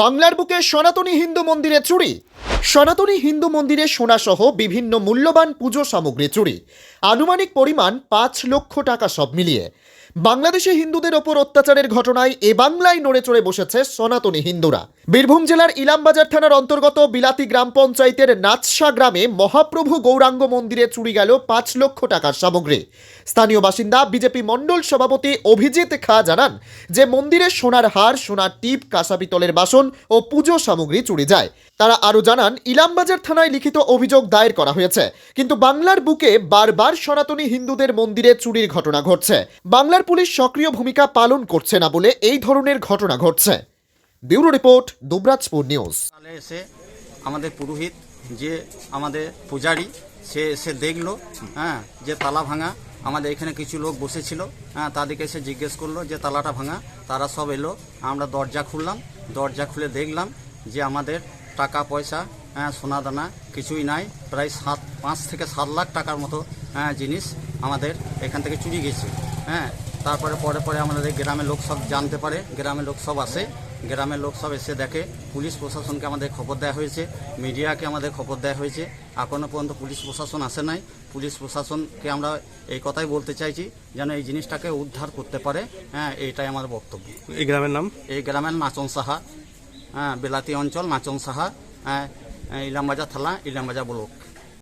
বাংলার বুকে সনাতনী হিন্দু মন্দিরে চুরি। সনাতনী হিন্দু মন্দিরে সোনাসহ বিভিন্ন মূল্যবান পুজো সামগ্রী চুরি। আনুমানিক পরিমাণ পাঁচ লক্ষ টাকা সব মিলিয়ে। বাংলাদেশে হিন্দুদের ওপর অত্যাচারের ঘটনায় এ বাংলায় নড়ে চড়ে বসেছে সনাতনী হিন্দুরা। বীরভূম জেলার ইলামবাজার থানার অন্তর্গত বিলাতি গ্রাম পঞ্চায়েতের নাচসা গ্রামে মহাপ্রভু গৌরাঙ্গ মন্দিরে চুরি গেল পাঁচ লক্ষ টাকার সামগ্রী। স্থানীয় বাসিন্দা বিজেপি মণ্ডল সভাপতি অভিজিৎ খা জানান যে মন্দিরে সোনার হার, সোনার টিপ, কাঁসা পিতলের বাসন ও পুজো সামগ্রী চুরি যায়। তারা আরও জানান, ইলামবাজার থানায় লিখিত অভিযোগ দায়ের করা হয়েছে, কিন্তু বাংলার বুকে বারবার সনাতনী হিন্দুদের মন্দিরে চুরির ঘটনা ঘটছে। বাংলার পুলিশ সক্রিয় ভূমিকা পালন করছে না বলে এই ধরনের ঘটনা ঘটছে। Bureau report, Dubrajpur news. সালে এসে আমাদের পুরোহিত, যে আমাদের পূজারি, সে এসে দেখল হ্যাঁ যে তালা ভাঙা, আমাদের এখানে কিছু লোক বসেছিল হ্যাঁ তাদেরকে এসে জিজ্ঞেস করল যে তালাটা ভাঙা, তারা সব এলো, আমরা দরজা খুললাম, দরজা খুলে দেখলাম যে আমাদের টাকা পয়সা হ্যাঁ সোনা দানা কিছুই নাই, প্রায় সাত, পাঁচ থেকে সাত লাখ টাকার মতো হ্যাঁ জিনিস আমাদের এখান থেকে চুরি গেছে হ্যাঁ তারপরে পরে পরে আমাদের গ্রামের লোক সব জানতে পারে গ্রামের লোক সব আসে। গ্রামের লোক সব এসে দেখে পুলিশ প্রশাসনকে আমাদের খবর দেওয়া হয়েছে মিডিয়াকে আমাদের খবর দেওয়া হয়েছে। এখনও পর্যন্ত পুলিশ প্রশাসন আসে নাই। পুলিশ প্রশাসনকে আমরা এই কথাই বলতে চাইছি যেন এই জিনিসটাকে উদ্ধার করতে পারে। হ্যাঁ এইটাই আমার বক্তব্য। এই গ্রামের নাম? এই গ্রামের নাচন সাহা। হ্যাঁ বেলাতি অঞ্চল নাচন সাহা। হ্যাঁ ইলামবাজার থালা ইলামবাজার ব্লক।